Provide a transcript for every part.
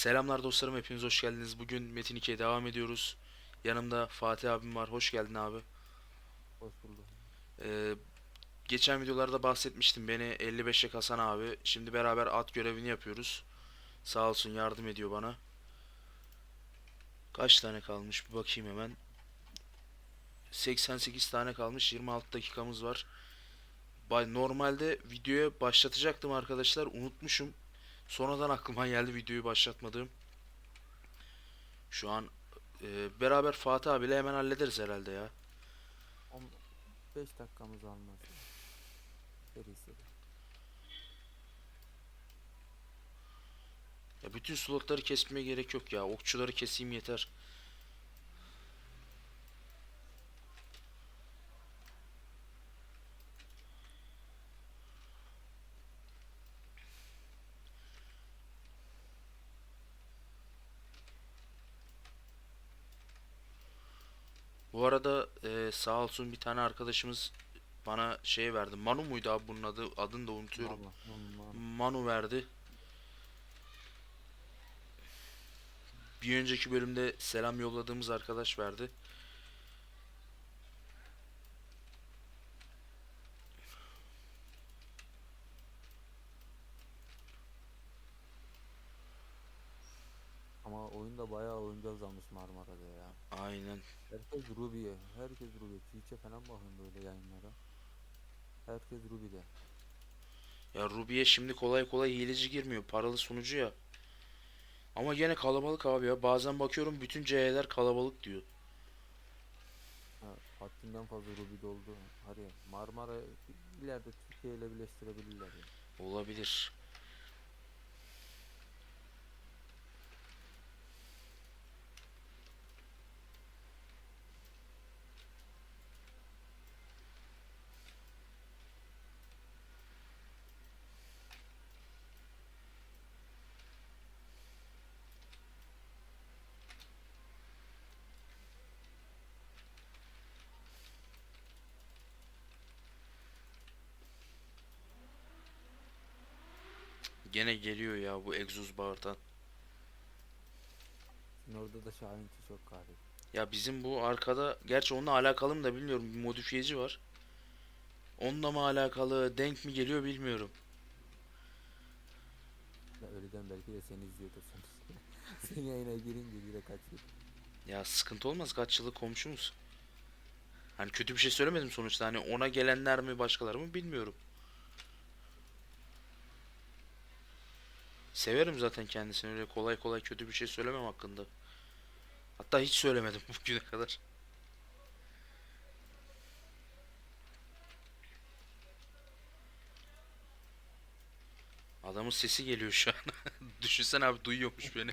Selamlar dostlarım hepiniz hoş geldiniz. Bugün Metin 2'ye devam ediyoruz. Yanımda Fatih abim var. Hoş geldin abi. Hoş bulduk. Ee, geçen videolarda bahsetmiştim beni 55'e kasan abi. Şimdi beraber at görevini yapıyoruz. Sağ olsun yardım ediyor bana. Kaç tane kalmış bir bakayım hemen. 88 tane kalmış. 26 dakikamız var. Bay normalde videoya başlatacaktım arkadaşlar. Unutmuşum. Sonradan aklıma geldi videoyu başlatmadığım. Şu an e, beraber Fatih abiyle hemen hallederiz herhalde ya. 5 dakikamız almaz. Seri seri. Ya bütün slotları kesmeye gerek yok ya. Okçuları keseyim yeter. Bu arada e, sağ olsun bir tane arkadaşımız bana şey verdi. Manu muydu abi bunun adı? Adını da unutuyorum. Vallahi. Manu verdi. Bir önceki bölümde selam yolladığımız arkadaş verdi. Oyunda bayağı oyuncu azalmış Marmara'da ya. Aynen. Herkes Ruby'ye. Herkes Ruby. Twitch'e falan bakın böyle yayınlara. Herkes Ruby'de. Ya Ruby'ye şimdi kolay kolay hileci girmiyor. Paralı sunucu ya. Ama gene kalabalık abi ya. Bazen bakıyorum bütün CH'ler kalabalık diyor. Ha, haddinden fazla Ruby doldu. Hadi Marmara ileride Türkiye ile birleştirebilirler ya. Olabilir. Gene geliyor ya bu egzoz bağırtan. Orada da Şahin çok galiba. Ya bizim bu arkada gerçi onunla alakalı mı da bilmiyorum bir modifiyeci var. Onunla mı alakalı denk mi geliyor bilmiyorum. Ya öyleden belki de seni izliyordur sen. Senin yayına girince direkt kaçıyor. Ya sıkıntı olmaz kaç yıllık komşumuz. Hani kötü bir şey söylemedim sonuçta hani ona gelenler mi başkaları mı bilmiyorum. Severim zaten kendisini öyle kolay kolay kötü bir şey söylemem hakkında. Hatta hiç söylemedim bugüne kadar. Adamın sesi geliyor şu an. Düşünsene abi duyuyormuş beni.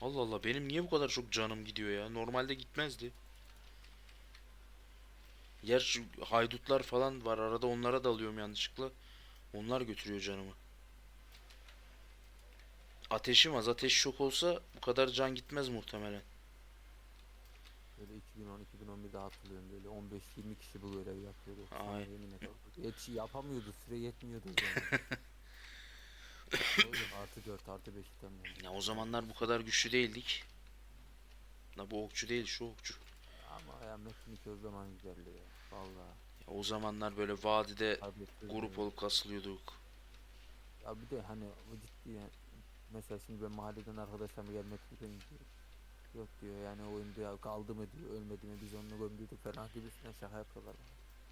Allah Allah benim niye bu kadar çok canım gidiyor ya? Normalde gitmezdi. Şu haydutlar falan var arada onlara dalıyorum yanlışlıkla. Onlar götürüyor canımı. Ateşim az. Ateş çok olsa bu kadar can gitmez muhtemelen. Böyle 2010-2011'de hatırlıyorum böyle 15-20 kişi bu görevi yapıyordu. Ay. yemin ederim. Yetiş yapamıyordu süre yetmiyordu yani. Artı 4 artı 5 itemler. Ya o zamanlar bu kadar güçlü değildik. La bu okçu değil şu okçu. Ya Metin 2 o zaman güzeldi ya. Valla. Ya o zamanlar böyle vadide tabletleri grup olup kasılıyorduk. Ya bir de hani o ciddi yani. Mesela şimdi ben mahalleden arkadaşlarım gel Metin 2 diyor. Yok diyor yani oyunda ya kaldı mı diyor ölmedi mi biz onunla gömdüydük falan gibisinden şaka yapıyorlar.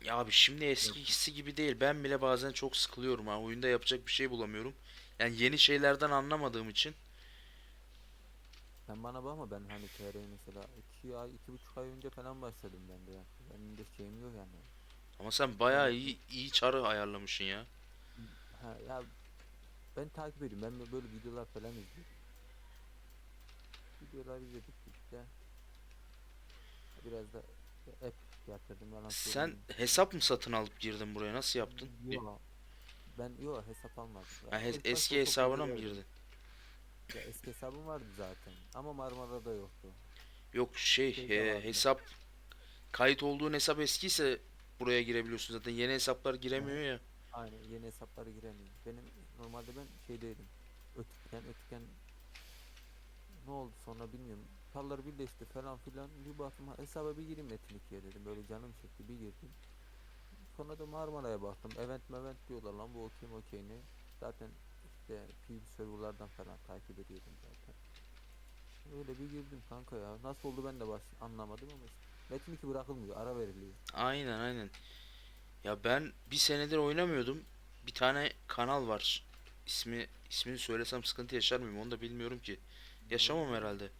Ya abi şimdi eskisi gibi değil. Ben bile bazen çok sıkılıyorum ha. Oyunda yapacak bir şey bulamıyorum. Yani yeni şeylerden anlamadığım için. Sen bana bakma ben hani TR'ye mesela 2 ay, iki buçuk ay önce falan başladım ben de ya. Benim de şeyim yok yani. Ama sen bayağı iyi iyi çarı ayarlamışsın ya. Ha ya ben takip ediyorum. Ben böyle videolar falan izliyorum. Videolar izledik işte. Biraz da app yatırdım yalan Sen hesap mı satın alıp girdin buraya? Nasıl yaptın? Bir- Yo, ben yok hesap almadım. Ya, Ha, he- eski hesabına mı girdin? Ya eski hesabım vardı zaten. Ama Marmara'da yoktu. Yok şey Şeyde e, vardı. hesap kayıt olduğun hesap eskiyse buraya girebiliyorsun zaten. Yeni hesaplar giremiyor ya. Aynen yeni hesaplara giremiyorum. Benim normalde ben şeydeydim. Ötüken ötüken ne oldu sonra bilmiyorum. Kallar birleşti falan filan. Bir baktım hesaba bir gireyim Metin 2'ye dedim. Böyle canım çekti bir girdim. Sonra da Marmara'ya baktım. Event mevent diyorlar lan bu okey okey ne. Zaten işte PvP serverlardan falan takip ediyordum zaten. Öyle bir girdim kanka ya. Nasıl oldu ben de baş anlamadım ama işte. Metin 2 bırakılmıyor. Ara veriliyor. Aynen aynen. Ya ben bir senedir oynamıyordum. Bir tane kanal var. İsmi ismini söylesem sıkıntı yaşar mıyım onu da bilmiyorum ki. Yaşamam herhalde.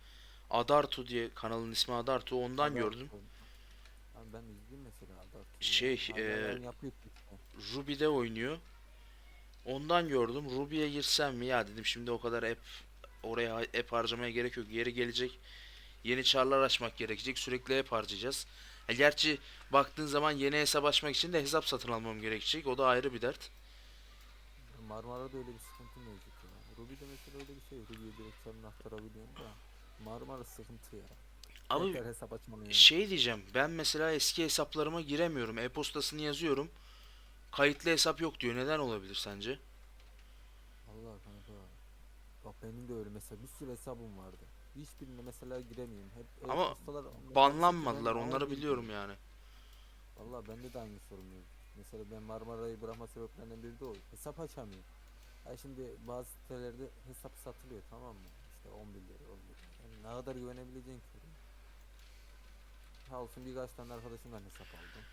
Adartu diye kanalın ismi Adartu ondan Adam- gördüm. Abi ben izleyeyim mesela Adartu'yu. Şey, yapıyor işte. Ruby'de oynuyor. Ondan gördüm. Ruby'ye girsem mi ya dedim şimdi o kadar app oraya app harcamaya gerek yok. Yeri gelecek. Yeni çarlar açmak gerekecek. Sürekli app harcayacağız. Ha, gerçi baktığın zaman yeni hesap açmak için de hesap satın almam gerekecek. O da ayrı bir dert. Marmara'da öyle bir sıkıntı mevcut ya. Ruby'de mesela öyle bir şey. Ruby'ye direkt çarını aktarabiliyorsun da. Marmara sıkıntı ya. Abi hesap şey diyeceğim. Ben mesela eski hesaplarıma giremiyorum. E-postasını yazıyorum. Kayıtlı hesap yok diyor. Neden olabilir sence? Allah kanka. Bak benim de öyle mesela bir sürü hesabım vardı. Hiçbirine mesela giremiyorum. Hep Ama onlar Banlanmadılar. Onları biliyorum yani. Valla bende de aynı sorun mevcut. Mesela ben Marmara'yı bırakma sebeplerinden biri de o. Hesap açamıyorum. Ya şimdi bazı sitelerde hesap satılıyor tamam mı? İşte 11 lira 11 lira. Yani ne kadar güvenebileceğin ki? Sağ olsun birkaç tane arkadaşımdan hesap aldım.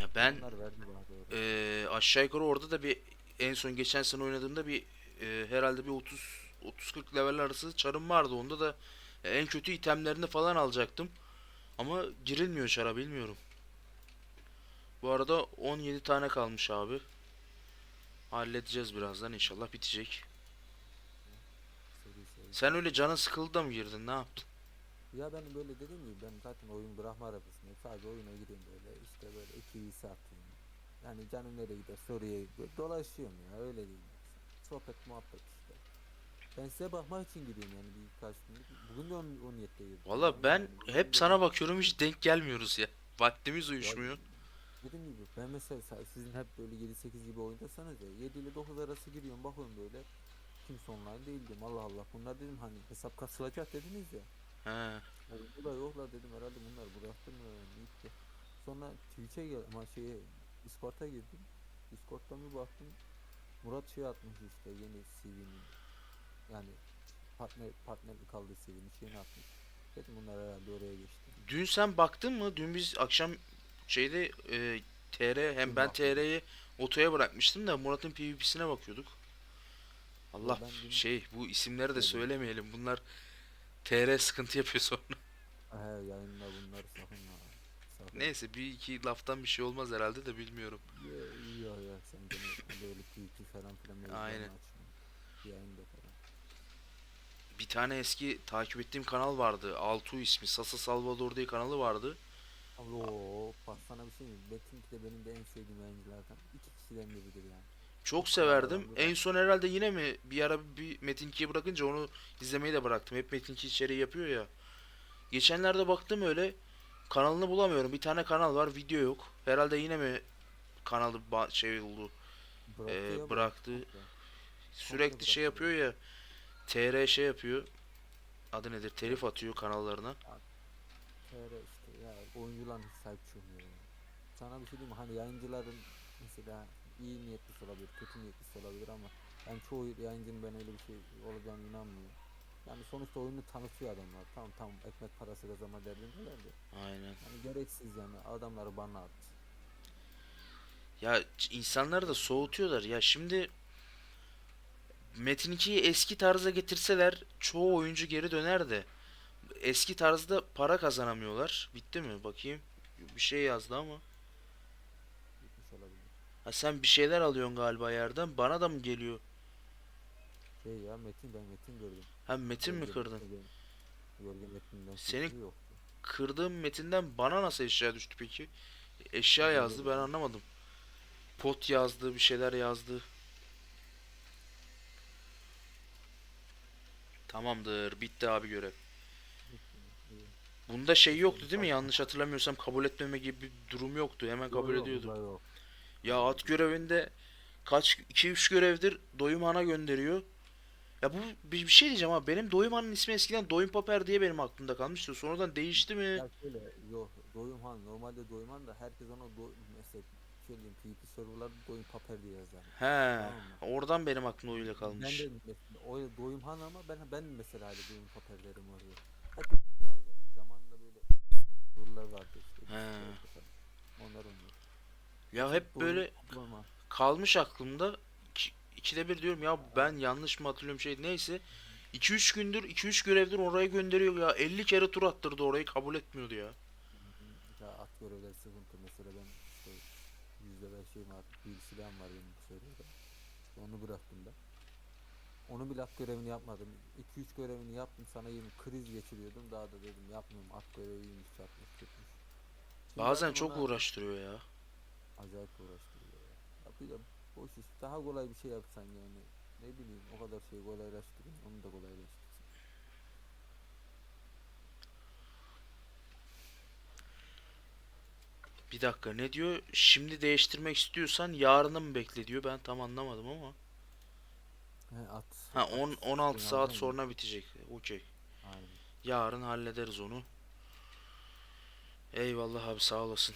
Ya ben Onlar verdi bana doğru. Ee, aşağı yukarı orada da bir en son geçen sene oynadığımda bir e, herhalde bir 30 30-40 level arası çarım vardı. Onda da en kötü itemlerini falan alacaktım. Ama girilmiyor çara bilmiyorum. Bu arada 17 tane kalmış abi. Halledeceğiz birazdan inşallah bitecek. Sen öyle canın sıkıldı da mı girdin? Ne yaptın? Ya ben böyle dediğim gibi ben zaten oyun bırakma arabasındayım. Sadece oyuna gireyim böyle işte böyle iki iyi atayım. Yani canım nereye giderse oraya gidiyor. Dolaşıyorum ya öyle değil. Sohbet muhabbet işte. Ben size bakmak için gidiyorum yani birkaç günlük. Bugün de 10, 17'de girdim. Valla ben hep sana bakıyorum hiç denk gelmiyoruz ya. Vaktimiz uyuşmuyor. Dediğim gibi ben mesela sizin hep böyle 7-8 gibi oyundasanız ya 7 ile 9 arası giriyorum bakıyorum böyle kimse online değil diyorum Allah Allah bunlar dedim hani hesap kasılacak dediniz ya He. Ya bu da yoklar dedim herhalde bunlar bıraktı mı gitti. Sonra Twitch'e gel ama şeye Discord'a girdim. Discord'dan bir baktım. Murat şey atmış işte yeni CV'nin. Yani partner partnerlik kaldığı CV'nin şeyini atmış. Dedim bunlar herhalde oraya geçti. Dün sen baktın mı? Dün biz akşam şeyde e, TR hem Dün ben baktım. TR'yi otoya bırakmıştım da Murat'ın PvP'sine bakıyorduk. Allah ben dün- şey bu isimleri de söylemeyelim. Bunlar TR sıkıntı yapıyor sonra. He yayınla bunları sakın Neyse bir iki laftan bir şey olmaz herhalde de bilmiyorum. Ya, ya sen beni böyle PvP falan filan Aynen. Yayında falan. Bir tane eski takip ettiğim kanal vardı. Altu ismi. Sasa Salvador diye kanalı vardı. Allah bak sana bir şey diyeyim. Metin de benim de en sevdiğim yayıncılardan. İki kişiden biridir yani. Çok severdim. En son herhalde yine mi bir ara bir Metin 2'yi bırakınca onu izlemeyi de bıraktım. Hep Metin 2 içeriği yapıyor ya. Geçenlerde baktım öyle kanalını bulamıyorum. Bir tane kanal var, video yok. Herhalde yine mi kanalı şey oldu. Bıraktı Ee, ya, bıraktı. bıraktı. Sürekli şey bıraktı. yapıyor ya. TR şey yapıyor. Adı nedir? Telif atıyor kanallarına. TR işte ya oyuncuların hiç sahip çıkmıyor. ya. Sana bir şey diyeyim mi? Hani yayıncıların mesela iyi niyetlisi olabilir, kötü niyetlisi olabilir ama yani çoğu yayıncının ben öyle bir şey olacağını inanmıyorum. Yani sonuçta oyunu tanıtıyor adamlar. Tamam tamam ekmek parası kazanma derdindeler de. Aynen. Yani gereksiz yani adamları bana at. Ya insanları da soğutuyorlar. Ya şimdi Metin 2'yi eski tarza getirseler çoğu oyuncu geri döner de eski tarzda para kazanamıyorlar. Bitti mi? Bakayım. Bir şey yazdı ama. Ha sen bir şeyler alıyorsun galiba yerden. Bana da mı geliyor? Şey ya Metin ben Metin gördüm. Ha Metin mi Gölge- kırdın? Gölge- Gölge Metin'den Senin- fikri yok. Kırdığım Metin'den bana nasıl eşya düştü peki? Eşya Gölge yazdı ben anlamadım. Pot yazdı, bir şeyler yazdı. Tamamdır. Bitti abi görev. Bunda şey yoktu değil mi? Yanlış hatırlamıyorsam kabul etmeme gibi bir durum yoktu. Hemen kabul ediyordu. Ya at görevinde kaç 2-3 görevdir Doyumhan'a gönderiyor. Ya bu bir, bir şey diyeceğim abi. Benim Doyumhan'ın ismi eskiden Doyum Paper diye benim aklımda kalmıştı. Sonradan değişti mi? Ya şöyle yok Doyumhan normalde Doyumhan da herkes ona do mesela diyeyim PvP serverlarda Doyum Paper diye yazar. He. mı? Oradan benim aklımda öyle Ben kalmış. de mesela o Doyumhan ama ben ben mesela hala Doyum Paper derim oraya. Hep. Zamanında böyle serverlar vardı işte. He. Onlar oynuyor. Ya hep böyle kalmış aklımda. İki, ikide bir diyorum ya ben yanlış mı hatırlıyorum şey neyse. 2-3 gündür 2-3 görevdir oraya gönderiyor ya. 50 kere tur attırdı orayı kabul etmiyordu ya. Ya at görevleri sıkıntı mesela ben işte şeyim var bir silahım var benim serverda. İşte onu bıraktım da. Onu bile at görevini yapmadım. 2-3 görevini yaptım sana yemin kriz geçiriyordum daha da dedim yapmıyorum at göreviymiş çarpmış tutmuş. Bazen çok uğraştırıyor ya. Acayip uğraştırıyor ya. Ya bir de boş iş daha kolay bir şey yapsan yani ne bileyim o kadar şeyi kolaylaştırın onu da kolaylaştırsın. Bir dakika ne diyor? Şimdi değiştirmek istiyorsan yarını mı bekle diyor. Ben tam anlamadım ama. He at. Ha at 10 şeyini 16 saat aldın mı? sonra bitecek. Okey. Yarın hallederiz onu. Eyvallah abi sağ olasın.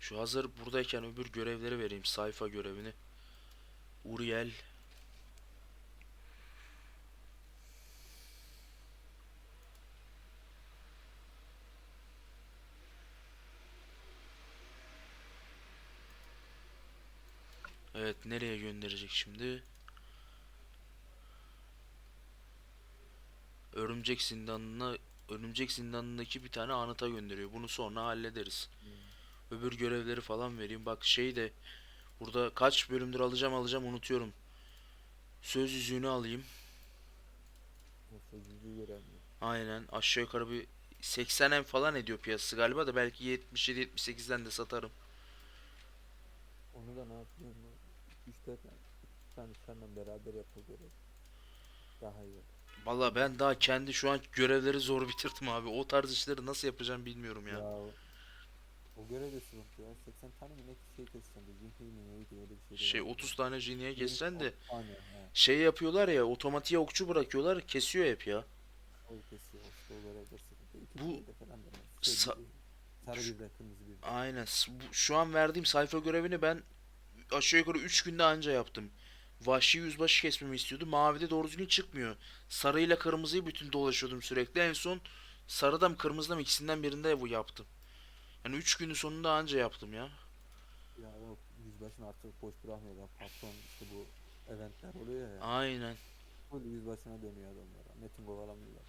Şu hazır buradayken öbür görevleri vereyim. Sayfa görevini. Uriel. Evet nereye gönderecek şimdi? Örümcek zindanına Örümcek zindanındaki bir tane anıta gönderiyor. Bunu sonra hallederiz. Hmm. Öbür görevleri falan vereyim. Bak şey de burada kaç bölümdür alacağım alacağım unutuyorum. Söz yüzüğünü alayım. Aynen aşağı yukarı bir 80 em falan ediyor piyasası galiba da belki 77-78'den de satarım. Onu da ne yapıyor? 3-4 tane seninle beraber yapılıyor. Daha iyi. Valla ben daha kendi şu an görevleri zor bitirdim abi. O tarz işleri nasıl yapacağım bilmiyorum ya. Ya o, görev de sıkıntı ya. 80 tane mi ne şey keseceğim de Jinpei mi neydi öyle bir şey. Şey vardı. 30 tane jiniye geçsen de 30 tane, he. şey yapıyorlar ya otomatiğe okçu bırakıyorlar kesiyor hep ya. O kesiyor. İşte o görev de sıkıntı. İki Bu şeyde falan da var. Şey, sa- sarı bir kırmızı bir. Aynen. S- bu- Şu an verdiğim sayfa görevini ben aşağı yukarı 3 günde anca yaptım. Vahşi yüzbaşı kesmemi istiyordu. Mavide doğru düzgün çıkmıyor. Sarıyla kırmızıyı bütün dolaşıyordum sürekli. En son sarıda mı kırmızıda mı ikisinden birinde bu yaptım. Yani 3 günün sonunda anca yaptım ya. Ya o yüzbaşını artık boş bırakmıyorlar. Patron işte bu eventler oluyor ya. Aynen. Full yüzbaşına dönüyor adamlar. Metin kovalamıyorlar.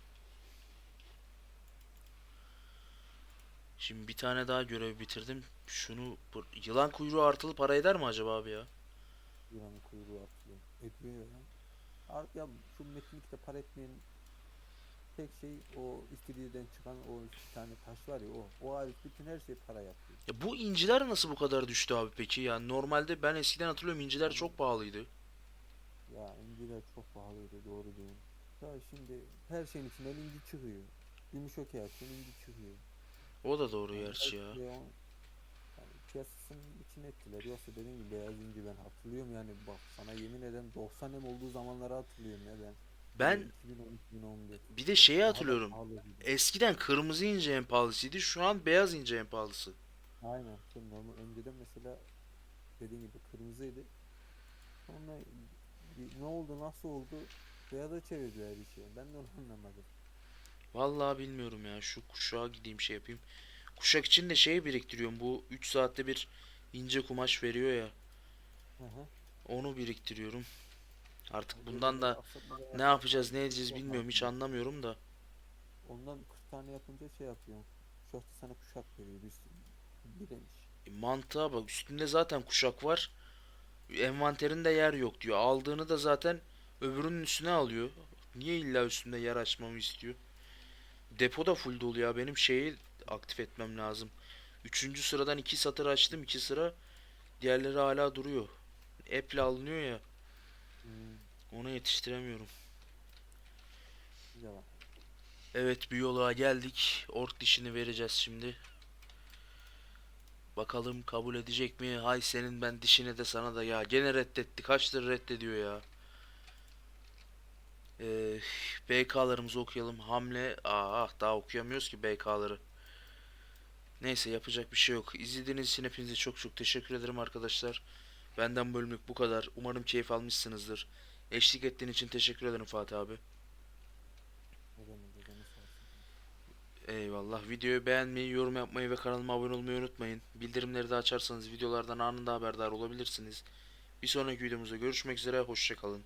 Şimdi bir tane daha görev bitirdim. Şunu yılan kuyruğu artılı para eder mi acaba abi ya? Yılanın kuyruğu atılıyor. Ediyor ya. Artık ya şu Metin 2'de para etmeyen tek şey o istediğinden çıkan o iki tane taş var ya o. O hariç bütün her şey para yapıyor. Ya bu inciler nasıl bu kadar düştü abi peki? Yani normalde ben eskiden hatırlıyorum inciler çok pahalıydı. Ya inciler çok pahalıydı doğru diyorsun. Ya şimdi her şeyin içinden inci çıkıyor. Gümüş okey inci çıkıyor. O da doğru Yani gerçi ya. Yani piyasasının içine ettiler. Yoksa dediğim gibi beyaz inci ben hatırlıyorum yani bak sana yemin ederim 90 em olduğu zamanları hatırlıyorum ya ben. Ben 2010-2011. bir de şeyi hatırlıyorum. Eskiden kırmızı ince en pahalısıydı. Şu an beyaz ince en pahalısı. Aynen. Şimdi normal önceden mesela dediğim gibi kırmızıydı. Sonra ne oldu nasıl oldu beyaza çevirdiler bir şey. Ben de onu anlamadım. Vallahi bilmiyorum ya. Şu kuşağa gideyim şey yapayım. Kuşak için de şey biriktiriyorum. Bu 3 saatte bir ince kumaş veriyor ya. Hı hı. Onu biriktiriyorum. Artık bundan da ne yapacağız ne edeceğiz bilmiyorum. Hiç anlamıyorum da. Ondan 40 tane yapınca şey yapıyor. Çok da sana kuşak veriyor. Bir demiş. E, Mantığa bak. Üstünde zaten kuşak var. Envanterinde yer yok diyor. Aldığını da zaten öbürünün üstüne alıyor. Niye illa üstünde yer açmamı istiyor? Depo da full dolu ya. Benim şeyi aktif etmem lazım. Üçüncü sıradan iki satır açtım. iki sıra. Diğerleri hala duruyor. App'le alınıyor ya. Hmm, Onu yetiştiremiyorum. bak. Evet biyoloğa geldik. Ork dişini vereceğiz şimdi. Bakalım kabul edecek mi? Hay senin ben dişine de sana da ya. Gene reddetti. Kaçtır reddediyor ya. Ee, BK'larımızı okuyalım. Hamle. Aa, ah, daha okuyamıyoruz ki BK'ları. Neyse yapacak bir şey yok. İzlediğiniz için hepinize çok çok teşekkür ederim arkadaşlar. Benden bölümlük bu kadar. Umarım keyif almışsınızdır. Eşlik ettiğin için teşekkür ederim Fatih abi. Eyvallah. Videoyu beğenmeyi, yorum yapmayı ve kanalıma abone olmayı unutmayın. Bildirimleri de açarsanız videolardan anında haberdar olabilirsiniz. Bir sonraki videomuzda görüşmek üzere. Hoşçakalın.